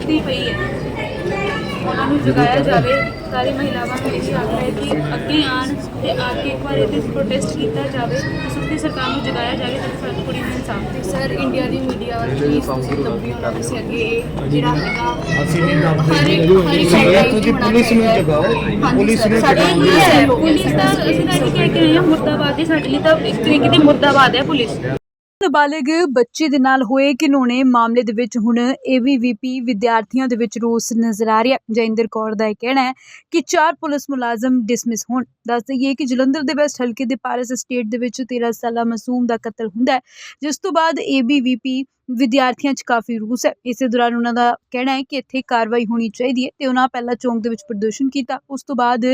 ਸੁੱਤੀ ਪਈ ਹੈ। ਉਹਨਾਂ ਨੂੰ ਜਗਾਇਆ ਜਾਵੇ ਸਾਰੀ ਮਹਿਲਾਵਾਂ ਨੂੰ ਇਹ ਆਗਿਆ ਹੈ ਕਿ ਅੱਗੇ ਆਣ ਤੇ ਆ ਕੇ ਇੱਕ ਵਾਰ ਇਹਦੇ ਪ੍ਰੋਟੈਸਟ ਕੀਤਾ ਜਾਵੇ ਸੁੱਤੀ ਸਰਕਾਰ ਨੂੰ ਜਗਾਇਆ ਜਾਵੇ ਤੇ ਸਾਡੀ ਕੁੜੀ ਨੂੰ ਇਨਸਾਫ ਦੇ ਸਰ ਇੰਡੀਆ ਦੀ ਮੀਡੀਆ ਪਲੀਜ਼ ਤੁਸੀਂ ਲੰਬੀ ਹੋਣਾ ਤੁਸੀਂ ਅੱਗੇ ਇਹ ਜਿਹੜਾ ਹੈਗਾ ਅਸੀਂ ਨਹੀਂ ਹਰ ਕਰਦੇ ਇੱਕ ਹਰ ਇੱਕ ਹੈਡਲਾਈਨ ਤੁਸੀਂ ਹੋਣਾ ਪੁਲਿਸ ਨੂੰ। ਜਗਾਓ। ਪੁਲਿਸ ਨੂੰ ਜਗਾਓ ਪੁਲਿਸ ਦਾ ਅਸੀਂ ਤਾਂ ਇਹ ਕਹਿ ਕੇ ਆਏ ਹਾਂ ਮੁਰਦਾਬਾਦ ਹੈ ਸਾਡੇ ਲਈ ਤਾਂ ਇੱਕ ਤਰੀਕੇ ਦੀ ਮੁਰਦਾਬਾਦ ਹੈ ਪੁਲਿਸ। ਨਾਬਾਲਗ ਬੱਚੇ ਦੇ ਨਾਲ ਹੋਏ ਘਿਨੌਣੇ ਮਾਮਲੇ ਦੇ ਵਿੱਚ ਹੁਣ ਏਬੀਵੀਪੀ ਵਿਦਿਆਰਥੀਆਂ ਦੇ ਵਿੱਚ ਰੋਸ ਨਜ਼ਰ ਆ ਰਿਹਾ ਜੈਂਦਰ ਕੌਰ ਦਾ ਇਹ ਕਹਿਣਾ ਹੈ ਕਿ ਚਾਰ ਪੁਲਿਸ ਮੁਲਾਜ਼ਮ ਡਿਸਮਿਸ ਹੋਣ। ਦੱਸ ਦਈਏ ਕਿ ਜਲੰਧਰ ਦੇ ਵੈਸਟ ਹਲਕੇ ਦੇ ਪਾਰਸ ਸਟੇਟ ਦੇ ਵਿੱਚ 13 ਸਾਲਾ ਮਾਸੂਮ ਦਾ ਕਤਲ ਹੁੰਦਾ ਹੈ, ਜਿਸ ਤੋਂ ਬਾਅਦ ਏਬੀਵੀਪੀ ਵਿਦਿਆਰਥੀਆਂ 'ਚ ਕਾਫੀ ਰੂਸ ਹੈ। ਇਸੇ ਦੌਰਾਨ ਉਹਨਾਂ ਦਾ ਕਹਿਣਾ ਹੈ ਕਿ ਇੱਥੇ ਕਾਰਵਾਈ ਹੋਣੀ ਚਾਹੀਦੀ ਹੈ ਤੇ ਉਹਨਾਂ ਪਹਿਲਾਂ ਚੌਂਕ ਦੇ ਵਿੱਚ ਪ੍ਰਦਰਸ਼ਨ ਕੀਤਾ। ਉਸ ਤੋਂ ਬਾਅਦ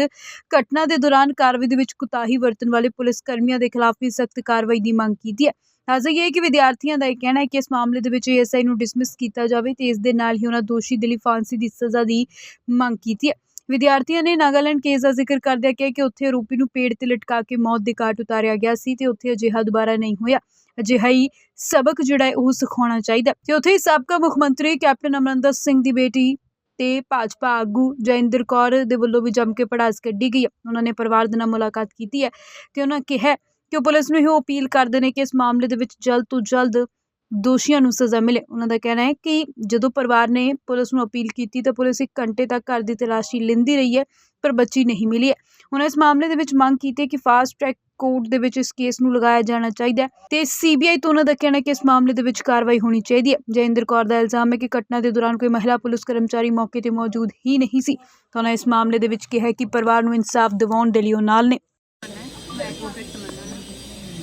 ਘਟਨਾ ਦੇ ਦੌਰਾਨ ਕਾਰਵਾਈ ਦੇ ਵਿੱਚ ਕੁਤਾਹੀ ਵਰਤਣ ਵਾਲੇ ਪੁਲਿਸ ਕਰਮੀਆਂ ਦੇ ਖਿਲਾਫ ਵੀ ਸਖਤ ਕਾਰਵਾਈ ਦੀ ਮੰਗ ਕੀਤੀ ਹੈ। ਹਾਜ਼ਰ ਇਹ ਹੈ ਕਿ ਵਿਦਿਆਰਥੀਆਂ ਦਾ ਇਹ ਕਹਿਣਾ ਹੈ ਕਿ ਇਸ ਮਾਮਲੇ ਦੇ ਵਿੱਚ ਏਐਸਆਈ ਨੂੰ ਡਿਸਮਿਸ ਕੀਤਾ ਜਾਵੇ ਤੇ ਇਸ ਦੇ ਨਾਲ ਹੀ ਉਹਨਾਂ ਦੋਸ਼ੀ ਦੇ ਲਈ ਫਾਂਸੀ ਦੀ ਸਜ਼ਾ ਦੀ ਮੰਗ ਕੀਤੀ ਹੈ। ਵਿਦਿਆਰਥੀਆਂ ਨੇ ਨਾਗਾਲੈਂਡ ਕੇਸ ਦਾ ਜ਼ਿਕਰ ਕਰਦਿਆਂ ਕਿਹਾ ਕਿ ਉੱਥੇ ਆਰੋਪੀ ਨੂੰ ਪੇੜ ਤੇ ਲਟਕਾ ਕੇ ਮੌਤ ਦੇ ਘਾਟ ਉਤਾਰਿਆ ਗਿਆ ਸੀ ਤੇ ਉੱਥੇ ਅਜਿਹਾ ਦੁਬਾਰਾ ਨਹੀਂ ਹੋਇਆ। ਅਜਿਹਾ ਹੀ ਸਬਕ ਜਿਹੜਾ ਹੈ ਉਹ ਸਿਖਾਉਣਾ ਚਾਹੀਦਾ ਤੇ ਉੱਥੇ ਹੀ ਸਾਬਕਾ ਮੁੱਖ ਮੰਤਰੀ ਕੈਪਟਨ ਅਮਰਿੰਦਰ ਸਿੰਘ ਦੀ ਬੇਟੀ ਤੇ ਭਾਜਪਾ ਆਗੂ ਜੈਂਦਰ ਕੌਰ ਦੇ ਵੱਲੋਂ ਵੀ ਜੰਮ ਕੇ ਪੜਾਸ ਕੱਢੀ ਗਈ ਹੈ। ਉਹਨਾਂ ਨੇ ਪਰਿਵਾਰ ਦੇ ਨਾਲ ਮੁਲਾਕਾਤ ਕੀਤੀ ਹੈ ਤੇ ਉਹਨਾਂ ਕਿਹਾ ਕਿ ਉਹ ਪੁਲਿਸ ਨੂੰ ਇਹ ਅਪੀਲ ਕਰਦੇ ਨੇ ਕਿ ਇਸ ਮਾਮਲੇ ਦੇ ਵਿੱਚ ਜਲਦ ਤੋਂ ਜਲਦ ਦੋਸ਼ੀਆਂ ਨੂੰ ਸਜ਼ਾ ਮਿਲੇ। ਉਹਨਾਂ ਦਾ ਕਹਿਣਾ ਹੈ ਕਿ ਜਦੋਂ ਪਰਿਵਾਰ ਨੇ ਪੁਲਿਸ ਨੂੰ ਅਪੀਲ ਕੀਤੀ ਤਾਂ ਪੁਲਿਸ ਇੱਕ ਘੰਟੇ ਤੱਕ ਘਰ ਦੀ ਤਲਾਸ਼ੀ ਲੈਂਦੀ ਰਹੀ ਹੈ, ਪਰ ਬੱਚੀ ਨਹੀਂ ਮਿਲੀ ਹੈ। ਉਹਨਾਂ ਇਸ ਮਾਮਲੇ ਦੇ ਵਿੱਚ ਮੰਗ ਕੀਤੀ ਹੈ ਕਿ ਫਾਸਟ ਟਰੈਕ ਕੋਰਟ ਦੇ ਵਿੱਚ ਇਸ ਕੇਸ ਨੂੰ ਲਗਾਇਆ ਜਾਣਾ ਚਾਹੀਦਾ ਹੈ ਤੇ ਸੀਬੀਆਈ ਤੋਂ ਉਹਨਾਂ ਦਾ ਕਹਿਣਾ ਹੈ ਕਿ ਇਸ ਮਾਮਲੇ ਦੇ ਵਿੱਚ ਕਾਰਵਾਈ ਹੋਣੀ ਚਾਹੀਦੀ ਹੈ। ਜੈਂਦਰ ਕੌਰ ਦਾ ਇਲਜ਼ਾਮ ਹੈ ਕਿ ਘਟਨਾ ਦੇ ਦੌਰਾਨ ਕੋਈ ਮਹਿਲਾ ਪੁਲਿਸ ਕਰਮਚਾਰੀ ਮੌਕੇ ਤੇ ਮੌਜੂਦ ਹੀ ਨਹੀਂ ਸੀ। ਤਾਂ ਉਹਨਾਂ ਇਸ ਮਾਮਲੇ ਦੇ ਵਿੱਚ ਕਿਹਾ ਕਿ ਪਰਿਵਾਰ ਨੂੰ ਇਨਸਾਫ ਦਿਵਾਉਣ ਦੇ ਲਈ ਉਹ ਨਾਲ ਨੇ ਮੈਂ ਐਡਵੋਕੇਟ ਤਮੰਨਾ ਨਾਲ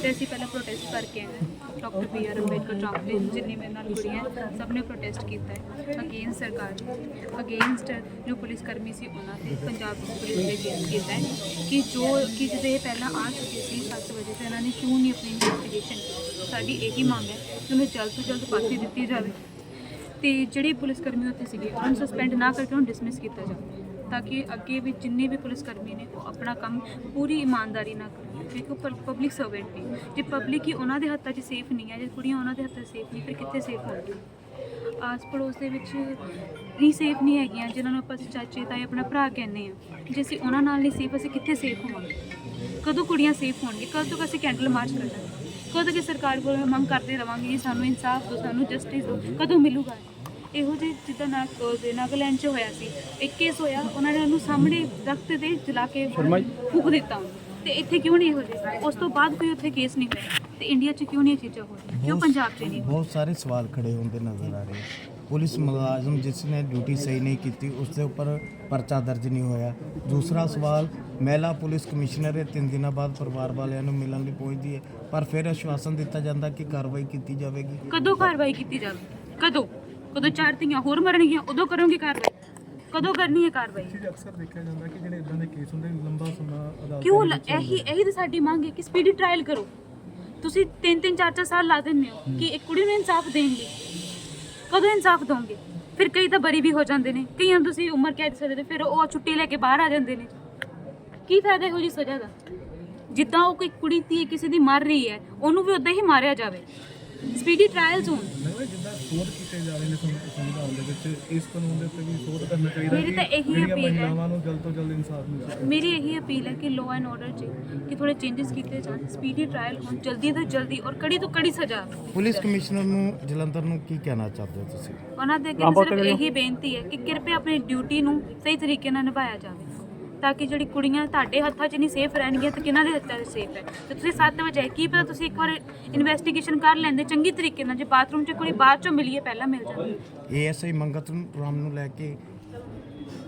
ਤੇ ਅਸੀਂ ਪਹਿਲਾਂ ਪ੍ਰੋਟੈਸਟ ਕਰਕੇ ਆਏ ਡਾਕਟਰ ਬੀ ਆਰ ਅੰਬੇਡਕਰ ਚੌਕ ਤੇ ਜਿੰਨੇ ਮੇਰੇ ਨਾਲ ਕੁੜੀਆਂ ਸਭ ਨੇ ਪ੍ਰੋਟੈਸਟ ਕੀਤਾ ਹੈ। ਅਗੇਂਸਟ ਸਰਕਾਰ ਅਗੇਂਸਟ ਜੋ ਪੁਲਿਸ ਕਰਮੀ ਸੀ, ਉਹਨਾਂ ਤੇ ਪੰਜਾਬ ਪੁਲਿਸ ਦੇ ਅਗੇਂਸਟ ਕੀਤਾ ਹੈ ਕਿ ਜੋ, ਕਿ ਜਿਹਦੇ ਪਹਿਲਾਂ ਆ ਚੁੱਕੇ ਸੀ 7 ਵਜੇ, ਤੇ ਇਹਨਾਂ ਨੇ ਕਿਉਂ ਨਹੀਂ ਆਪਣੀ ਇਨਵੈਸਟੀਗੇਸ਼ਨ ਸਾਡੀ ਇਹੀ ਮੰਗ ਹੈ ਕਿ ਉਹਨੂੰ ਜਲਦ ਤੋਂ ਜਲਦ ਫਾਂਸੀ ਦਿੱਤੀ ਜਾਵੇ। ਤੇ ਜਿਹੜੇ ਪੁਲਿਸ ਕਰਮੀ ਉੱਥੇ ਸੀਗੇ, ਉਹਨਾਂ ਨੂੰ ਸਸਪੈਂਡ ਨਾ ਕਰਕੇ ਉਹਨੂੰ ਡਿਸਮਿਸ ਕੀਤਾ ਜਾਵੇ। ਤਾਂ ਕਿ ਅੱਗੇ ਵੀ ਜਿੰਨੇ ਵੀ ਪੁਲਿਸ ਕਰਮੀ ਨੇ ਉਹ ਆਪਣਾ ਕੰਮ ਪੂਰੀ ਇਮਾਨਦਾਰੀ ਨਾਲ ਕਰਨ, ਕਿਉਂਕਿ ਉਹ ਪਬਲਿਕ ਸਰਵੈਂਟ ਨੇ। ਜੇ ਪਬਲਿਕ ਹੀ ਉਹਨਾਂ ਦੇ ਹੱਥਾਂ 'ਚ ਸੇਫ ਨਹੀਂ ਹੈ, ਜੇ ਕੁੜੀਆਂ ਉਹਨਾਂ ਦੇ ਹੱਥਾਂ 'ਚ ਸੇਫ ਨਹੀਂ, ਫਿਰ ਕਿੱਥੇ ਸੇਫ ਹੋਣਗੀਆਂ? ਆਸ ਪੜੋਸ ਦੇ ਵਿੱਚ ਨਹੀਂ ਸੇਫ ਨਹੀਂ ਹੈਗੀਆਂ, ਜਿਨ੍ਹਾਂ ਨੂੰ ਆਪਾਂ ਚਾਚੇ, ਤਾਏ, ਆਪਣਾ ਭਰਾ ਕਹਿੰਦੇ ਆ ਜੇ ਅਸੀਂ ਉਹਨਾਂ ਨਾਲ ਨਹੀਂ ਸੇਫ ਅਸੀਂ ਕਿੱਥੇ ਸੇਫ ਹੋਵਾਂਗੇ? ਕਦੋਂ ਕੁੜੀਆਂ ਸੇਫ ਹੋਣਗੀਆਂ? ਕਦੋਂ ਤੱਕ ਅਸੀਂ ਕੈਂਡਲ ਮਾਰਚ ਕਰਨਾ ਕਦੋਂ ਤੱਕ ਸਰਕਾਰ ਕੋਲ ਮੰਗ ਕਰਦੇ ਰਵਾਂਗੇ ਸਾਨੂੰ ਇਨਸਾਫ ਦਿਓ, ਸਾਨੂੰ ਜਸਟਿਸ ਦਿਓ, ਕਦੋਂ ਮਿਲੂਗਾ ਇਹੋ ਜਿਹੇ ਜਿੱਦਾਂ ਨਾ ਨਾਗਾਲੈਂਡ 'ਚ ਹੋਇਆ ਸੀ। ਇੱਕ ਕੇਸ ਹੋਇਆ ਉਹਨਾਂ ਨੇ ਉਹਨੂੰ ਸਾਹਮਣੇ ਦਰਖਤ ਤੇ ਜਲਾ ਕੇ ਫੂਕ ਦਿੱਤਾ ਤੇ ਇੱਥੇ ਕਿਉਂ ਨਹੀਂ ਇਹੋ ਜਿਹੇ? ਉਸ ਤੋਂ ਬਾਅਦ ਕੋਈ ਉੱਥੇ ਕੇਸ ਨਹੀਂ ਹੋਇਆ। ਤੇ ਇੰਡੀਆ 'ਚ ਕਿਉਂ ਨਹੀਂ ਇਹ ਚੀਜ਼ਾਂ ਹੋ ਰਹੀਆਂ? ਕਿਉਂ ਪੰਜਾਬ 'ਚ ਨਹੀਂ ਬਹੁਤ ਸਾਰੇ ਸਵਾਲ ਖੜੇ ਹੁੰਦੇ ਨਜ਼ਰ ਆ ਰਹੇ ਪੁਲਿਸ ਮੁਲਾਜ਼ਮ ਜਿਸ ਨੇ ਡਿਊਟੀ ਸਹੀ ਨਹੀਂ ਕੀਤੀ ਉਸ ਦੇ ਉੱਪਰ ਪਰਚਾ ਦਰਜ ਨਹੀਂ ਹੋਇਆ। ਦੂਸਰਾ ਸਵਾਲ ਮਹਿਲਾ ਪੁਲਿਸ ਕਮਿਸ਼ਨਰ ਇਹ ਤਿੰਨ ਦਿਨਾਂ ਬਾਅਦ ਪਰਿਵਾਰ ਵਾਲਿਆਂ ਨੂੰ ਮਿਲਣ ਲਈ ਪਹੁੰਚਦੀ ਹੈ। ਪਰ ਫਿਰ ਆਸ਼ਵਾਸਨ ਦਿੱਤਾ ਜਾਂਦਾ ਕਿ ਕਾਰਵਾਈ ਕੀਤੀ ਜਾਵੇਗੀ। ਕਦੋਂ ਕਾਰਵਾਈ ਕੀਤੀ ਜਾਵੇ? ਕਦੋਂ? ਕਦੋਂ ਚਾਰ ਧੀਆਂ ਹੋਰ ਮਰਨਗੀਆਂ ਉਦੋਂ ਕਰੋਗੇ ਕਾਰਵਾਈ। ਕਦੋਂ ਕਰਨੀ ਹੈ ਕਾਰਵਾਈ? ਅਕਸਰ ਦੇਖਿਆ ਜਾਂਦਾ ਕਿ ਜਿਹੜੇ ਇਦਾਂ ਦੇ ਕੇਸ ਹੁੰਦੇ ਨੇ, ਲੰਬਾ ਸਮਾਂ ਅਦਾਲਤ ਕਿਉਂ ਲ- ਇਹੀ ਇਹੀ ਤਾਂ ਸਾਡੀ ਮੰਗ ਹੈ ਕਿ ਸਪੀਡੀ ਟ੍ਰਾਇਲ ਕਰੋ। ਤੁਸੀਂ ਤਿੰਨ ਤਿੰਨ ਚਾਰ ਚਾਰ ਸਾਲ ਲਾ ਦਿੰਦੇ ਹੋ ਕਿ ਇੱਕ ਕੁੜੀ ਨੂੰ ਇਨਸਾਫ ਦੇਣ ਲਈ ਕਦੋਂ ਇਨਸਾਫ ਦੋਗੇ ਫਿਰ ਕਈ ਤਾਂ ਬਰੀ ਵੀ ਹੋ ਜਾਂਦੇ ਨੇ। ਕਈਆਂ ਨੂੰ ਤੁਸੀਂ ਉਮਰ ਕੈਦ ਸਜ਼ਾ ਦੇ ਫਿਰ ਉਹ ਛੁੱਟੀ ਲੈ ਕੇ ਬਾਹਰ ਆ ਜਾਂਦੇ ਨੇ। ਕੀ ਫਾਇਦਾ ਇਹੋ ਜੀ ਸਜ਼ਾ ਦਾ? ਜਿੱਦਾਂ ਉਹ ਕੋਈ ਕੁੜੀ ਧੀ ਕਿਸੇ ਦੀ ਮਰ ਰਹੀ ਹੈ ਉਹਨੂੰ ਵੀ ਉਦਾਂ ਹੀ ਮਾਰਿਆ ਜਾਵੇ। ਸਪੀਡੀ ਟ੍ਰਾਇਲਸ ਹੋਣ। ਨਹੀਂ ਜਿੱਦਾਂ ਸੋਧ ਕੀਤੇ ਜਾ ਰਹੇ ਨੇ ਸੰ- ਸੰਵਿਧਾਨ ਦੇ ਵਿੱਚ ਇਸ ਕਾਨੂੰਨ ਦੇ ਉੱਤੇ ਵੀ ਸੋਧ ਕਰਨਾ ਚਾਹੀਦਾ ਮੇਰੀ ਤਾਂ ਇਹੀ ਜਿਹੜੀਆਂ appeal ਹੈ। ਮਹਿਲਾਵਾਂ ਨੂੰ ਜਲਦ ਤੋਂ ਜਲਦ ਇਨਸਾਫ ਮਿਲ ਸਕੇ। ਮੇਰੀ ਇਹੀ ਅਪੀਲ ਹੈ ਕਿ ਲੋ ਐਂਡ ਆਰਡਰ 'ਚ ਕਿ ਥੋੜੇ ਚੇਂਜਸ ਕੀਤੇ ਜਾਣ। ਸਪੀਡੀ ਟ੍ਰਾਇਲ ਹੋਣ ਜਲਦੀ ਤੋਂ ਜਲਦੀ ਔਰ ਕੜੀ ਤੋਂ ਕੜੀ ਸਜ਼ਾ। ਪੁਲਿਸ ਕਮਿਸ਼ਨਰ ਨੂੰ ਜਲੰਧਰ ਨੂੰ ਕੀ ਕਹਿਣਾ ਚਾਹਦੇ ਹੋ ਤੁਸੀਂ? ਉਹਨਾਂ ਦੇ ਅੱਗੇ ਸਿਰਫ ਇਹੀ ਬੇਨਤੀ ਹੈ ਕਿ ਕਿਰਪਾ ਆਪਣੀ ਡਿਊਟੀ ਨੂੰ ਸਹੀ ਤਰੀਕੇ ਨਾਲ ਨਿਭਾਇਆ ਜਾਵੇ। ਤਾਂ ਕਿ ਜਿਹੜੀ ਕੁੜੀਆਂ ਤੁਹਾਡੇ ਹੱਥਾਂ 'ਚ ਨਹੀਂ ਸੇਫ ਰਹਿਣਗੀਆਂ ਤਾਂ ਕਿਹਨਾਂ ਦੇ ਹੱਥਾਂ 'ਚ ਸੇਫ ਹੈ? ਤੇ ਤੁਸੀਂ 7 ਵਜੇ ਕੀ ਪਤਾ ਤੁਸੀਂ ਇੱਕ ਵਾਰ ਇਨਵੈਸਟੀਗੇਸ਼ਨ ਕਰ ਲੈਂਦੇ ਚੰਗੀ ਤਰੀਕੇ ਨਾਲ ਜੇ ਬਾਥਰੂਮ 'ਚ ਕੁੜੀ ਬਾਅਦ 'ਚੋਂ ਮਿਲੀ ਹੈ ਪਹਿਲਾਂ ਮਿਲ ਜਾਂਦੀ। ਏਐਸਆਈ ਮੰਗਤ ਰਾਮ ਨੂੰ ਲੈ ਕੇ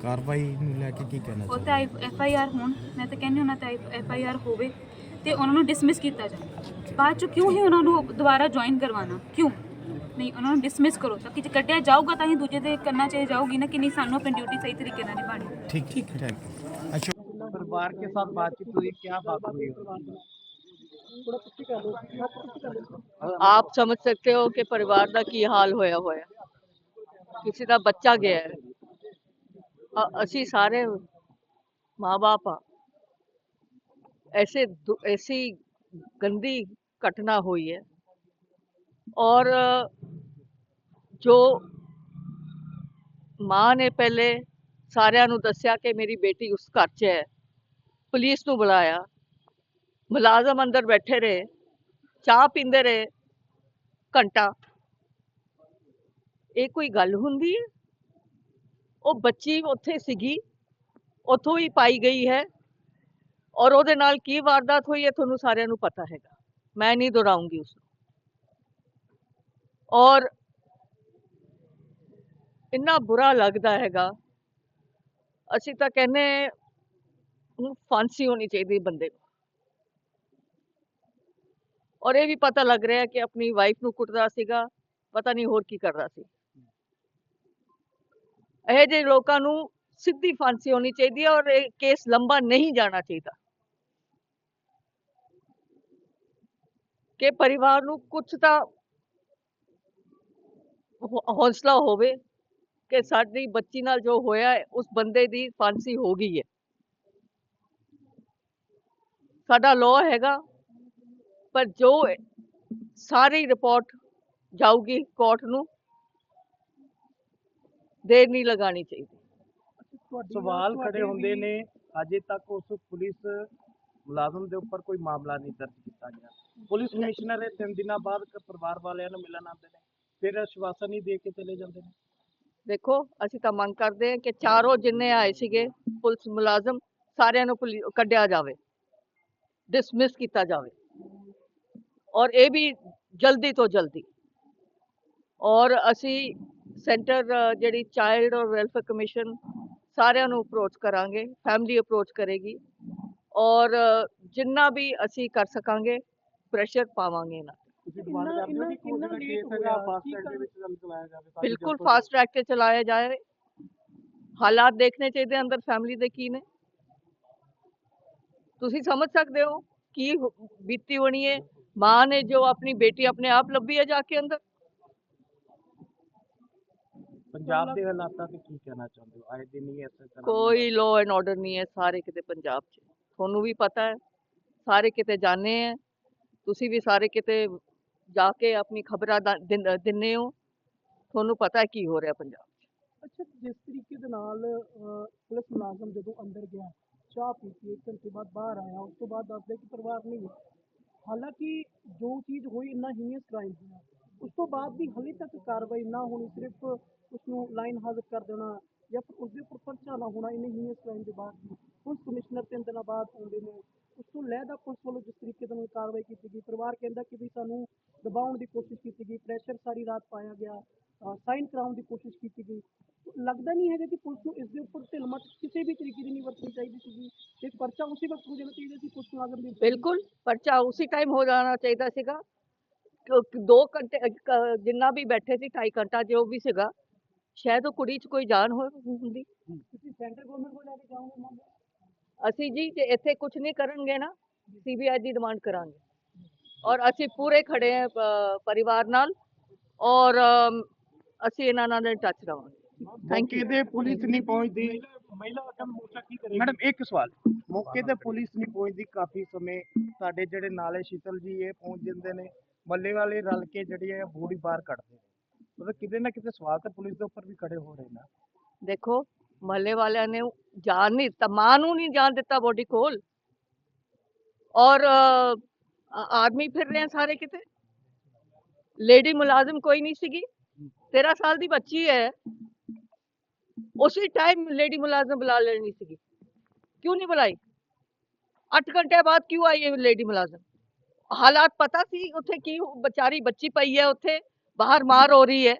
ਕਾਰਵਾਈ ਨੂੰ ਲੈ ਕੇ ਕੀ ਕਹਿਣਾ ਉਹ ਤਾਂ ਐਫ ਆਈ ਆਰ ਹੋਣ ਮੈਂ ਤਾਂ ਕਹਿੰਦੀ ਉਹਨਾਂ ਤੇ ਐਫ ਆਈ ਆਰ ਹੋਵੇ ਤੇ ਉਹਨਾਂ ਨੂੰ ਡਿਸਮਿਸ ਕੀਤਾ ਜਾਵੇ। ਬਾਅਦ 'ਚੋਂ ਕਿਉਂ ਹੀ ਉਹਨਾਂ ਨੂੰ ਦੁਬਾਰਾ ਜੁਆਇਨ ਕਰਵਾਉਣਾ? ਕਿਉਂ? ਨਹੀਂ ਉਹਨਾਂ ਨੂੰ ਡਿਸਮਿਸ ਕਰੋ ਤਾਂ ਕਿ ਜੇ ਕੱਢਿਆ ਜਾਊਗਾ ਤਾਂ ਹੀ ਦੂਜੇ ਤੇ ਕਰਨਾ ਚਾਹੀ ਜਾਊਗੀ ਨਾ ਕਿ ਨਹੀਂ ਸਾਨੂੰ ਆਪਣੀ ਡਿਊਟੀ ਸਹੀ ਤਰੀਕੇ ਨਾਲ ਨਿਭਾਣੀ ਠੀਕ ਠੀਕ ਥੈਂਕ ਯੂ परिवार के साथ बातचीत हुई क्या बात हुई ਆਪ ਸਮਝ ਸਕਦੇ ਹੋ ਕਿ ਪਰਿਵਾਰ ਦਾ ਕੀ ਹਾਲ ਹੋਇਆ ਹੋਇਆ ਕਿਸੇ ਦਾ ਬੱਚਾ ਗਿਆ ਹੈ ਅ- ਅਸੀਂ ਸਾਰੇ ਮਾਪੇ ਆ ऐसे दु- ऐसी गंदी घटना हुई है और जो ਮਾਂ ਨੇ ਪਹਿਲੇ ਸਾਰਿਆਂ ਨੂੰ ਦੱਸਿਆ ਕਿ ਮੇਰੀ ਬੇਟੀ ਉਸ ਘਰ 'ਚ ਹੈ ਪੁਲਿਸ ਨੂੰ ਬੁਲਾਇਆ। ਮੁਲਾਜ਼ਮ ਅੰਦਰ ਬੈਠੇ ਰਹੇ। ਚਾਹ ਪੀਂਦੇ ਰਹੇ। ਘੰਟਾ। ਇਹ ਕੋਈ ਗੱਲ ਹੁੰਦੀ ਹੈ? ਉਹ ਬੱਚੀ ਉੱਥੇ ਸੀਗੀ। ਉੱਥੋਂ ਹੀ ਪਾਈ ਗਈ ਹੈ। ਔਰ ਉਹਦੇ ਨਾਲ ਕੀ ਵਾਰਦਾਤ ਹੋਈ ਹੈ ਤੁਹਾਨੂੰ ਸਾਰਿਆਂ ਨੂੰ ਪਤਾ ਹੈਗਾ। ਮੈਂ ਨਹੀਂ ਦੁਹਰਾਉਂਗੀ ਉਸ ਨੂੰ ਔਰ ਇੰਨਾ ਬੁਰਾ ਲੱਗਦਾ ਹੈਗਾ। ਅਸੀਂ ਤਾਂ ਕਹਿੰਦੇ ਹੁਣ ਫਾਂਸੀ ਹੋਣੀ ਚਾਹੀਦੀ ਬੰਦੇ ਨੂੰ। ਔਰ ਇਹ ਵੀ ਪਤਾ ਲੱਗ ਰਿਹਾ ਕਿ ਆਪਣੀ ਵਾਈਫ ਨੂੰ ਕੁੱਟਦਾ ਸੀਗਾ, ਪਤਾ ਨਹੀਂ ਹੋਰ ਕੀ ਕਰਦਾ ਸੀ। ਇਹ ਜਿਹੇ ਲੋਕਾਂ ਨੂੰ ਸਿੱਧੀ ਫਾਂਸੀ ਹੋਣੀ ਚਾਹੀਦੀ ਹੈ ਔਰ ਇਹ ਕੇਸ ਲੰਬਾ ਨਹੀਂ ਜਾਣਾ ਚਾਹੀਦਾ। ਕਿ ਪਰਿਵਾਰ ਨੂੰ ਕੁਝ ਤਾਂ ਹੌਸਲਾ ਹੋਵੇ ਕਿ ਸਾਡੀ ਬੱਚੀ ਨਾਲ ਜੋ ਹੋਇਆ ਉਸ ਬੰਦੇ ਦੀ ਫਾਂਸੀ ਹੋ ਗਈ ਹੈ। ਸਾਡਾ ਲਾਅ ਹੈਗਾ ਪਰ ਜੋ ਸਾਰੀ ਰਿਪੋਰਟ ਜਾਊਗੀ ਕੋਰਟ ਨੂੰ ਦੇਰ ਨਹੀਂ ਲਗਾਣੀ ਚਾਹੀਦੀ। ਸਵਾਲ ਖੜੇ ਹੁੰਦੇ ਨੇ ਅਜੇ ਤੱਕ ਉਸ ਪੁਲਿਸ ਮੁਲਾਜ਼ਮ ਦੇ ਉੱਪਰ ਕੋਈ ਮਾਮਲਾ ਨਹੀਂ ਦਰਜ ਕੀਤਾ ਗਿਆ। ਪੁਲਿਸ ਕਮਿਸ਼ਨਰ ਇਹ ਤਿੰਨ ਦਿਨਾਂ ਬਾਅਦ ਪਰਿਵਾਰ ਵਾਲਿਆਂ ਨੂੰ ਮਿਲਣ ਆਉਂਦੇ ਨੇ ਫਿਰ ਆਸ਼ਵਾਸਨ ਹੀ ਦੇ ਕੇ ਚਲੇ ਜਾਂਦੇ ਨੇ। ਦੇਖੋ ਅਸੀਂ ਤਾਂ ਮੰਗ ਕਰਦੇ ਹਾਂ ਕਿ ਚਾਰੋਂ ਜਿੰਨੇ ਆਏ ਸੀਗੇ ਪੁਲਿਸ ਮੁਲਾਜ਼ਮ ਸਾਰਿਆਂ ਨੂੰ ਕੱਢਿਆ ਜਾਵੇ। ਡਿਸਮਿਸ ਕੀਤਾ ਜਾਵੇ। ਔਰ ਇਹ ਵੀ ਜਲਦੀ ਤੋਂ ਜਲਦੀ। ਔਰ ਅਸੀਂ ਸੈਂਟਰ ਜਿਹੜੀ ਚਾਈਲਡ ਔਰ ਵੈਲਫੇਅਰ ਕਮਿਸ਼ਨ ਸਾਰਿਆਂ ਨੂੰ ਅਪਰੋਚ ਕਰਾਂਗੇ ਫੈਮਿਲੀ ਅਪਰੋਚ ਕਰੇਗੀ। ਔਰ ਜਿੰਨਾ ਵੀ ਅਸੀਂ ਕਰ ਸਕਾਂਗੇ ਪ੍ਰੈਸ਼ਰ ਪਾਵਾਂਗੇ ਕਿ ਬਿਲਕੁਲ ਫਾਸਟ ਟਰੈਕ ਤੇ ਚਲਾਇਆ ਜਾਏ। ਹਾਲਾਤ ਦੇਖਣੇ ਚਾਹੀਦੇ ਅੰਦਰ ਫੈਮਿਲੀ ਦੇ ਕੀ ਨੇ। ਤੁਸੀਂ ਸਮਝ ਸਕਦੇ ਹੋ ਕੀ ਬੀਤੀ ਹੋਣੀ ਹੈ ਮਾਂ ਨੇ ਜੋ ਆਪਣੀ ਬੇਟੀ ਆਪਣੇ ਆਪ ਲੱਭੀ ਹੈ ਜਾ ਕੇ ਅੰਦਰ। ਪੰਜਾਬ ਦੇ ਹਾਲਾਤਾਂ ਤੇ ਕੀ ਕਹਿਣਾ ਚਾਹੁੰਦੇ ਹੋ? ਆਏ ਦਿਨ ਹੀ ਇਸੇ ਤਰ੍ਹਾਂ ਕੋਈ ਲਾਅ ਐਂਡ ਆਰਡਰ ਨਹੀਂ ਹੈ ਸਾਰੇ ਕਿਤੇ ਪੰਜਾਬ 'ਚ। ਤੁਹਾਨੂੰ ਵੀ ਪਤਾ ਹੈ ਸਾਰੇ ਕਿਤੇ ਜਾਣੇ ਹੈ ਤੁਸੀਂ ਵੀ ਸਾਰੇ ਕਿਤੇ ਜਾ ਕੇ ਆਪਣੀ ਖਬਰਾਂ ਦਿਨ- ਹੋ। ਤੁਹਾਨੂੰ ਪਤਾ ਹੈ ਕੀ ਹੋ ਰਿਹਾ ਪੰਜਾਬ 'ਚ। ਅੱਛਾ ਜਿਸ ਤਰੀਕੇ ਦੇ ਨਾਲ ਪੁਲਿਸ ਮੁਲਾਜ਼ਮ ਜਦੋਂ ਅੰਦਰ ਗਿਆ ਚਾਹ ਪੀਤੀ, ਇੱਕ ਘੰਟੇ ਬਾਅਦ ਬਾਹਰ ਆਇਆ, ਉਸ ਤੋਂ ਬਾਅਦ ਦੱਸਦੇ ਕਿ ਪਰਿਵਾਰ ਨਹੀਂ ਹੈ। ਹਾਲਾਂਕਿ ਜੋ ਚੀਜ਼ ਹੋਈ ਇੰਨਾ ਹੀਨੀਅਸ ਕ੍ਰਾਈਮ ਹੋਇਆ ਉਸ ਤੋਂ ਬਾਅਦ ਵੀ ਹਲੇ ਤੱਕ ਕਾਰਵਾਈ ਨਾ ਹੋਣੀ, ਸਿਰਫ ਉਸ ਨੂੰ ਲਾਈਨ ਹਾਜ਼ਰ ਕਰ ਦੇਣਾ ਜਾਂ ਫਿਰ ਉਸ ਦੇ ਉੱਪਰ ਪਰਚਾ ਨਾ ਹੋਣਾ, ਇੰਨੇ ਹੀਨੀਅਸ ਕ੍ਰਾਈਮ ਦੇ ਬਾਅਦ ਵੀ। ਪੁਲਿਸ ਕਮਿਸ਼ਨਰ ਤਿੰਨ ਦਿਨਾਂ ਬਾਅਦ ਆਉਂਦੇ ਨੇ। ਉਸ ਤੋਂ ਲਹਿਦਾ ਪੁਲਿਸ ਵੱਲੋਂ ਜਿਸ ਤਰੀਕੇ ਦੇ ਨਾਲ ਕਾਰਵਾਈ ਕੀਤੀ ਗਈ, ਪਰਿਵਾਰ ਕਹਿੰਦਾ ਕਿ ਵੀ ਸਾਨੂੰ ਦਬਾਉਣ ਦੀ ਕੋਸ਼ਿਸ਼ ਕੀਤੀ ਗਈ ਪ੍ਰੈਸ਼ਰ ਸਾਰੀ ਰਾਤ ਪਾਇਆ ਗਿਆ ਸਾਈਨ ਕਰਾਉਣ ਦੀ ਕੋਸ਼ਿਸ਼ ਕੀਤੀ ਗਈ। ਲੱਗਦਾ ਨਹੀਂ ਹੈਗਾ ਕਿ ਪੁਲਿਸ ਨੂੰ ਇਸ ਦੇ ਉੱਪਰ ਢਿਲਮਟ ਕਿਸੇ ਵੀ ਤਰੀਕੇ ਦੀ ਨਹੀਂ ਵਰਤਣੀ ਚਾਹੀਦੀ ਸੀਗੀ ਇੱਕ ਪਰਚਾ ਉਸੇ ਵਕਤ ਹੋ ਜਾਣਾ ਚਾਹੀਦਾ ਸੀ ਪੁਲਿਸ ਮੁਲਾਜ਼ਮ ਦੇ ਉੱਪਰ। ਬਿਲਕੁਲ ਪਰਚਾ ਉਸੇ ਟਾਈਮ ਹੋ ਜਾਣਾ ਚਾਹੀਦਾ ਸੀਗਾ। ਕਿਉਂਕਿ ਦੋ ਘੰਟੇ ਅ, ਕ- ਜਿੰਨਾ ਵੀ ਬੈਠੇ ਸੀ ਢਾਈ ਘੰਟਾ ਜੋ ਵੀ ਸੀਗਾ ਸ਼ਾਇਦ ਉਹ ਕੁੜੀ 'ਚ ਕੋਈ ਜਾਨ ਹੋ ਹੁੰਦੀ। ਤੁਸੀਂ ਸੈਂਟਰ ਗਵਰਨਮੈਂਟ ਕੋਲ ਜਾ ਕੇ ਜਾਓਗੇ ਮਾਮਲਾ ਅਸੀਂ ਜੀ ਜੇ ਇੱਥੇ ਕੁਝ ਨਹੀਂ ਕਰਨਗੇ ਨਾ ਸੀਬੀਆਈ ਦੀ ਡਿਮਾਂਡ ਕਰਾਂਗੇ। ਔਰ ਅਸੀਂ ਪੂਰੇ ਖੜੇ ਹਾਂ ਪ- ਪਰਿਵਾਰ ਨਾਲ। ਔਰ ਅਮ, ਅਸੀਂ ਇਹਨਾਂ ਨਾਲ ਟੱਚ ਰਵਾਂਗੇ। ਮੌਕੇ ਤੇ ਪੁਲਿਸ ਨਹੀਂ ਪਹੁੰਚਦੀ। ਮਹਿਲਾ ਅਕਮ ਮੋਰਚਾ ਕੀ ਕਰੇਗੀ? ਮੈਡਮ ਇੱਕ ਸਵਾਲ। ਮੌਕੇ ਤੇ ਪੁਲਿਸ ਨਹੀਂ ਪਹੁੰਚਦੀ ਕਾਫੀ ਸਮੇਂ ਸਾਡੇ ਜਿਹੜੇ ਨਾਲੇ ਸ਼ੀਤਲ ਜੀ ਇਹ ਪਹੁੰਚ ਜਾਂਦੇ ਨੇ ਮੱਲੇ ਵਾਲੇ ਰਲ ਕੇ ਜਿਹੜੀ ਹੈ ਬੋਡੀ ਬਾਹਰ ਕੱਢਦੇ ਨੇ। ਮਤਲਬ ਕਿਤੇ ਨਾ ਕਿਤੇ ਸਵਾਲ ਤਾਂ ਪੁਲਿਸ ਦੇ ਉੱਪਰ ਵੀ ਖੜੇ ਹੋ ਰਹੇ ਨੇ। ਦੇਖੋ ਮਹੱਲੇ ਵਾਲਿਆਂ ਨੇ ਜਾਣ ਨਹੀਂ ਦਿੱਤਾ ਮਾਂ ਨੂੰ ਨਹੀਂ ਜਾਣ ਦਿੱਤਾ ਬੋਡੀ ਕੋਲ। ਔਰ ਅ, ਆ- ਆਦਮੀ ਫਿਰ ਰਹੇ ਸਾਰੇ ਕਿਤੇ? ਲੇਡੀ ਮੁਲਾਜ਼ਮ ਕੋਈ ਨਹੀਂ ਸੀਗੀ। 13 ਸਾਲ ਦੀ ਬੱਚੀ ਹੈ। ਉਸੇ ਟਾਈਮ ਲੇਡੀ ਮੁਲਾਜ਼ਮ ਬੁਲਾ ਲੈਣੀ ਸੀਗੀ ਕਿਉਂ ਨਹੀਂ ਬੁਲਾਈ 8 ਘੰਟੇ ਬਾਅਦ ਕਿਉਂ ਆਈ ਇਹ ਲੇਡੀ ਮੁਲਾਜ਼ਮ ਹਾਲਾਤ ਪਤਾ ਸੀ ਉੱਥੇ ਕੀ ਵਿਚਾਰੀ ਬੱਚੀ ਪਈ ਹੈ ਉੱਥੇ ਬਾਹਰ ਮਾਰ ਹੋ ਰਹੀ ਹੈ